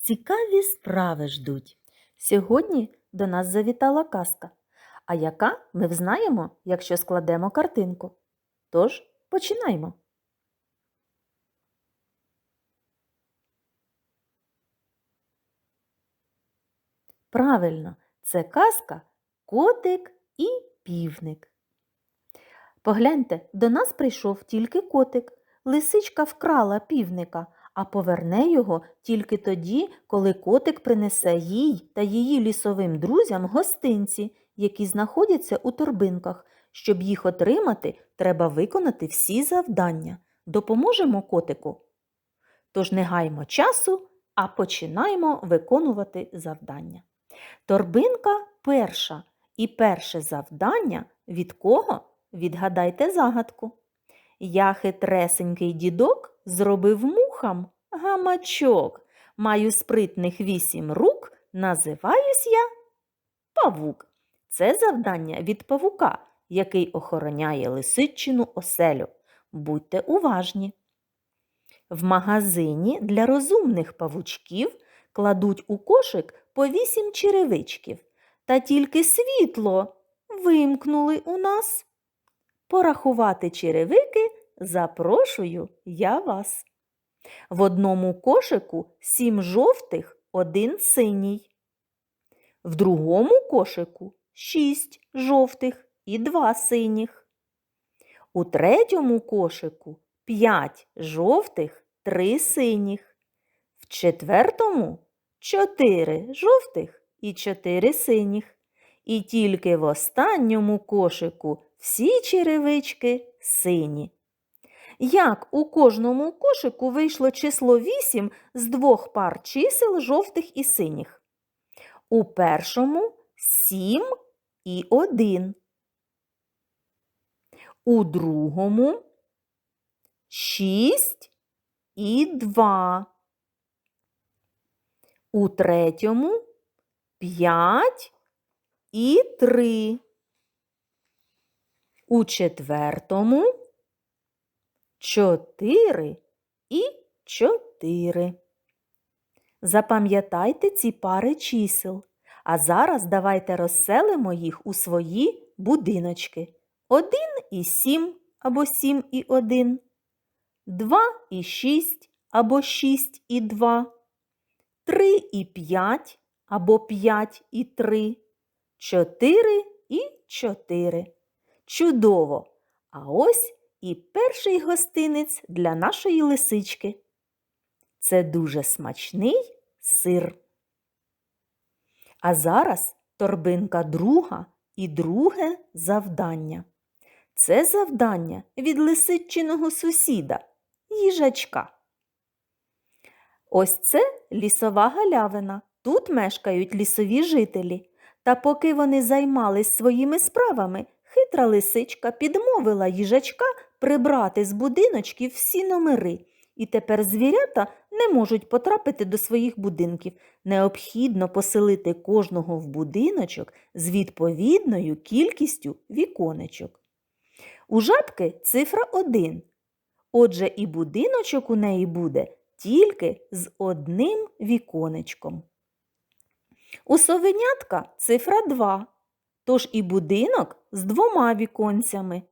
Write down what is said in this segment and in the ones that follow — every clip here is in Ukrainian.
цікаві справи ждуть. Сьогодні до нас завітала казка. А яка ми взнаємо, якщо складемо картинку. Тож починаємо. Правильно, це казка Котик і півник. Погляньте, до нас прийшов тільки котик. Лисичка вкрала півника, а поверне його тільки тоді, коли котик принесе їй та її лісовим друзям гостинці, які знаходяться у торбинках. Щоб їх отримати, треба виконати всі завдання. Допоможемо котику. Тож не гаймо часу, а починаємо виконувати завдання. Торбинка перша. І перше завдання від кого? Відгадайте загадку. Я хитресенький дідок зробив мухам гамачок. Маю спритних вісім рук, називаюсь я павук. Це завдання від павука, який охороняє лисичину оселю. Будьте уважні. В магазині для розумних павучків кладуть у кошик по вісім черевичків. Та тільки світло вимкнули у нас. Порахувати черевики запрошую я вас. В одному кошику сім жовтих, один синій. В другому кошику шість жовтих і два синіх. У третьому кошику п'ять жовтих, три синіх. В четвертому чотири жовтих і чотири синіх. І тільки в останньому кошику всі черевички сині. Як у кожному кошику вийшло число 8 з двох пар чисел жовтих і синіх? У першому 7 і 1. У другому 6 і 2. У третьому 5 і 3. У четвертому 4 і 4. Запам'ятайте ці пари чисел. А зараз давайте розселимо їх у свої будиночки. 1 і 7 або 7 і 1. 2 і 6 або 6 і 2. 3 і 5 або 5 і 3. 4 і 4. Чудово! А ось і перший гостинець для нашої лисички. Це дуже смачний сир. А зараз торбинка друга і друге завдання. Це завдання від лисичиного сусіда, їжачка. Ось це лісова галявина. Тут мешкають лісові жителі. Та поки вони займались своїми справами, хитра лисичка підмовила їжачка прибрати з будиночків всі номери. І тепер звірята не можуть потрапити до своїх будинків. Необхідно поселити кожного в будиночок з відповідною кількістю віконечок. У жабки цифра 1. Отже, і будиночок у неї буде тільки з одним віконечком. У совенятка цифра 2, тож і будинок з двома віконцями.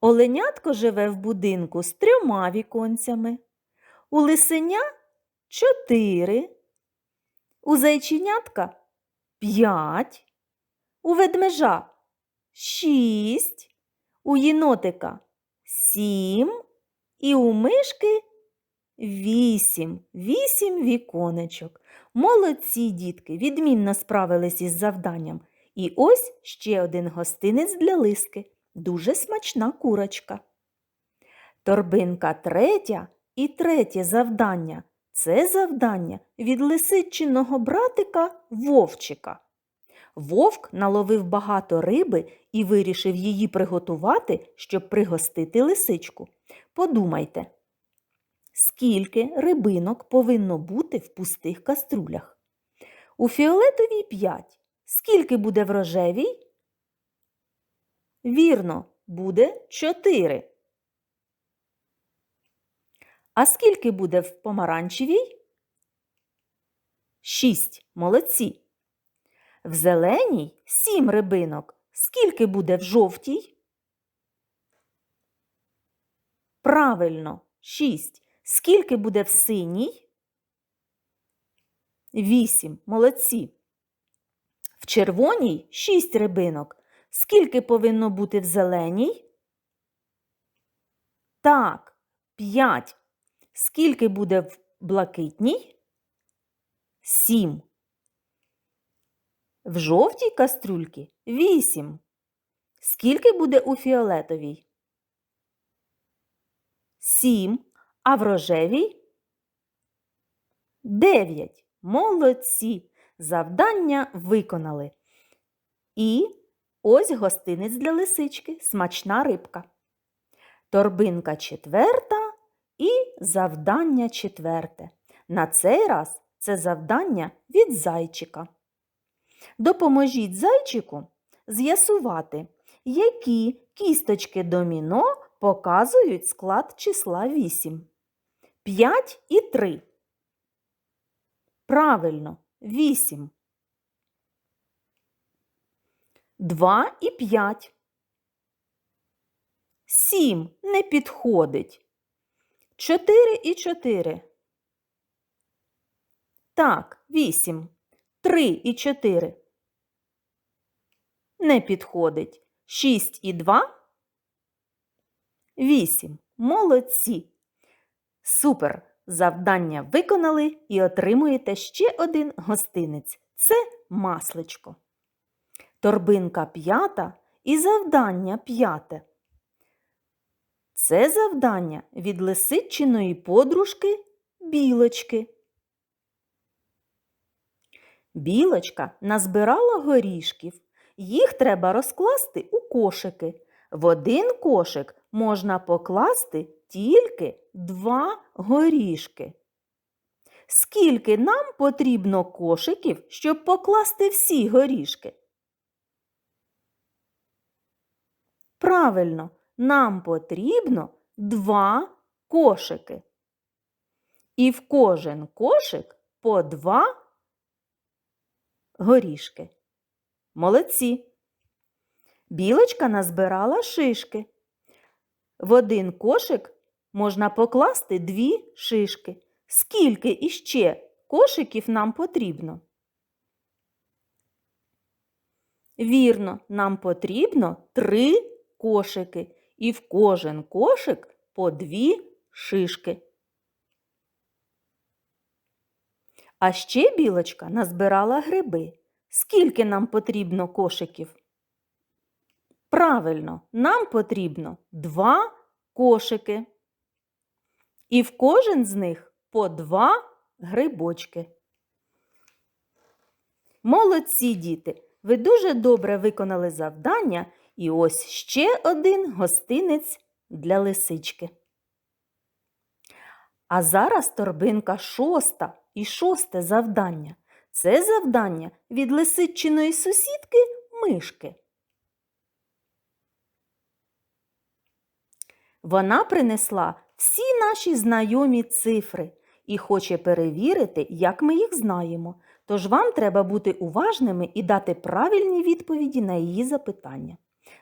Оленятко живе в будинку з трьома віконцями. У лисеня чотири, у зайченятка п'ять, у ведмежа шість, у єнотика сім і у мишки вісім. Вісім віконечок. Молодці дітки, відмінно справились із завданням. І ось ще один гостинець для лиски. Дуже смачна курочка. Торбинка третя і третє завдання Це завдання від лисичиного братика Вовчика. Вовк наловив багато риби і вирішив її приготувати, щоб пригостити лисичку. Подумайте, скільки рибинок повинно бути в пустих каструлях? У фіолетовій 5. Скільки буде в рожевій? Вірно, буде 4. А скільки буде в помаранчевій? 6. Молодці. В зеленій 7 рибинок. Скільки буде в жовтій? Правильно, 6. Скільки буде в синій? 8. Молодці. В червоній 6 рибинок. Скільки повинно бути в зеленій? Так, 5. Скільки буде в блакитній? 7. В жовтій кастрюльці 8. Скільки буде у фіолетовій? 7. А в рожевій? 9. Молодці. Завдання виконали. І ось гостинець для лисички, смачна рибка. Торбинка четверта і завдання четверте. На цей раз це завдання від зайчика. Допоможіть зайчику з'ясувати, які кісточки доміно показують склад числа 8. 5 і 3. Правильно, 8. 2 і 5. 7 не підходить. 4 і 4. Так, 8. 3 і 4. Не підходить. 6 і 2. 8. Молодці. Супер! Завдання виконали і отримуєте ще один гостинець. Це масличко. Торбинка п'ята і завдання п'яте. Це завдання від лисичиної подружки білочки. Білочка назбирала горішків. Їх треба розкласти у кошики. В один кошик можна покласти тільки два горішки. Скільки нам потрібно кошиків, щоб покласти всі горішки? Правильно, нам потрібно два кошики. І в кожен кошик по два горішки. Молодці. Білочка назбирала шишки. В один кошик можна покласти дві шишки. Скільки іще кошиків нам потрібно? Вірно, нам потрібно три кошики. І в кожен кошик по дві шишки. А ще білочка назбирала гриби. Скільки нам потрібно кошиків? Правильно, нам потрібно два кошики. І в кожен з них по два грибочки. Молодці діти! Ви дуже добре виконали завдання, і ось ще один гостинець для лисички. А зараз торбинка шоста і шосте завдання. Це завдання від лисичиної сусідки мишки. Вона принесла всі наші знайомі цифри і хоче перевірити, як ми їх знаємо. Тож вам треба бути уважними і дати правильні відповіді на її запитання.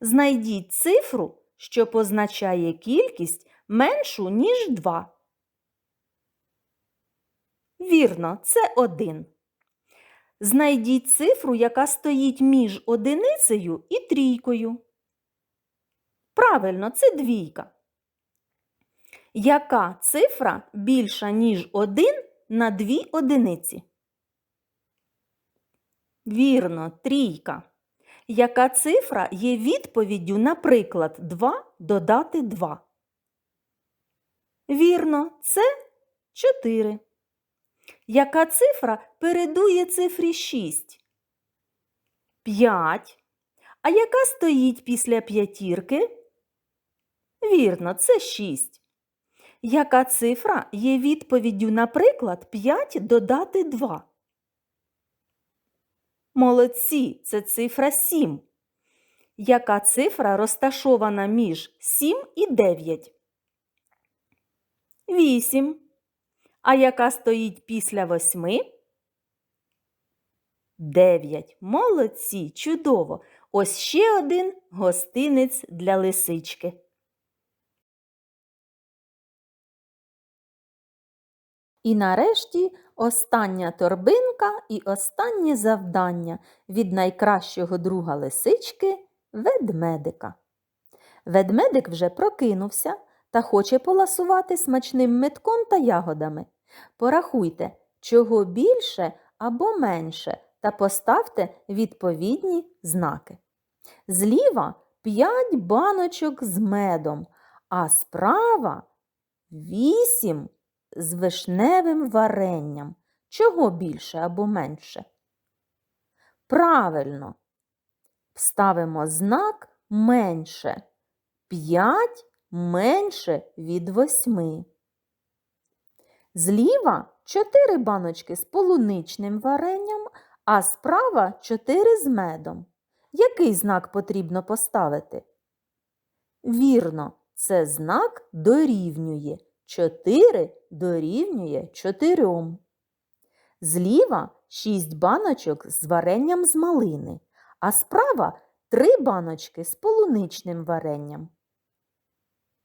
Знайдіть цифру, що позначає кількість меншу, ніж 2. Вірно, це 1. Знайдіть цифру, яка стоїть між одиницею і трійкою. Правильно, це двійка. Яка цифра більша, ніж 1 на дві одиниці? Вірно, трійка. Яка цифра є відповіддю, наприклад, 2 додати 2? Вірно, це 4. Яка цифра передує цифрі 6? 5. А яка стоїть після п'ятірки? Вірно, це 6. Яка цифра є відповіддю на приклад 5 додати 2? Молодці, це цифра 7. Яка цифра розташована між 7 і 9? 8. А яка стоїть після 8? 9. Молодці, чудово. Ось ще один гостинець для лисички. І нарешті остання торбинка і останнє завдання від найкращого друга лисички ведмедика. Ведмедик вже прокинувся та хоче поласувати смачним метком та ягодами. Порахуйте, чого більше або менше, та поставте відповідні знаки. Зліва 5 баночок з медом, а справа 8 з вишневим варенням. Чого більше або менше? Правильно. Ставимо знак менше. 5 менше від 8. Зліва 4 баночки з полуничним варенням, а справа 4 з медом. Який знак потрібно поставити? Вірно, це знак дорівнює. 4 дорівнює 4. Зліва 6 баночок з варенням з малини, а справа 3 баночки з полуничним варенням.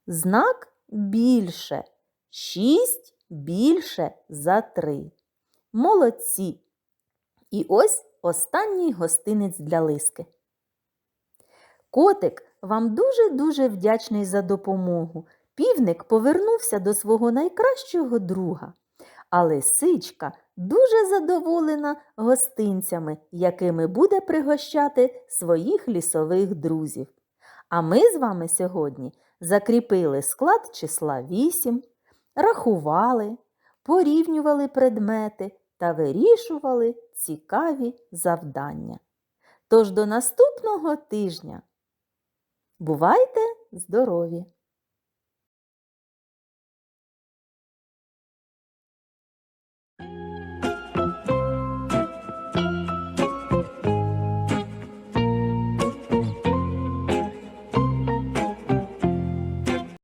Знак більше. 6 більше за 3. Молодці. І ось останній гостинець для лиски. Котик вам дуже-дуже вдячний за допомогу. Півник повернувся до свого найкращого друга, а лисичка дуже задоволена гостинцями, якими буде пригощати своїх лісових друзів. А ми з вами сьогодні закріпили склад числа 8, рахували, порівнювали предмети та вирішували цікаві завдання. Тож до наступного тижня. Бувайте здорові!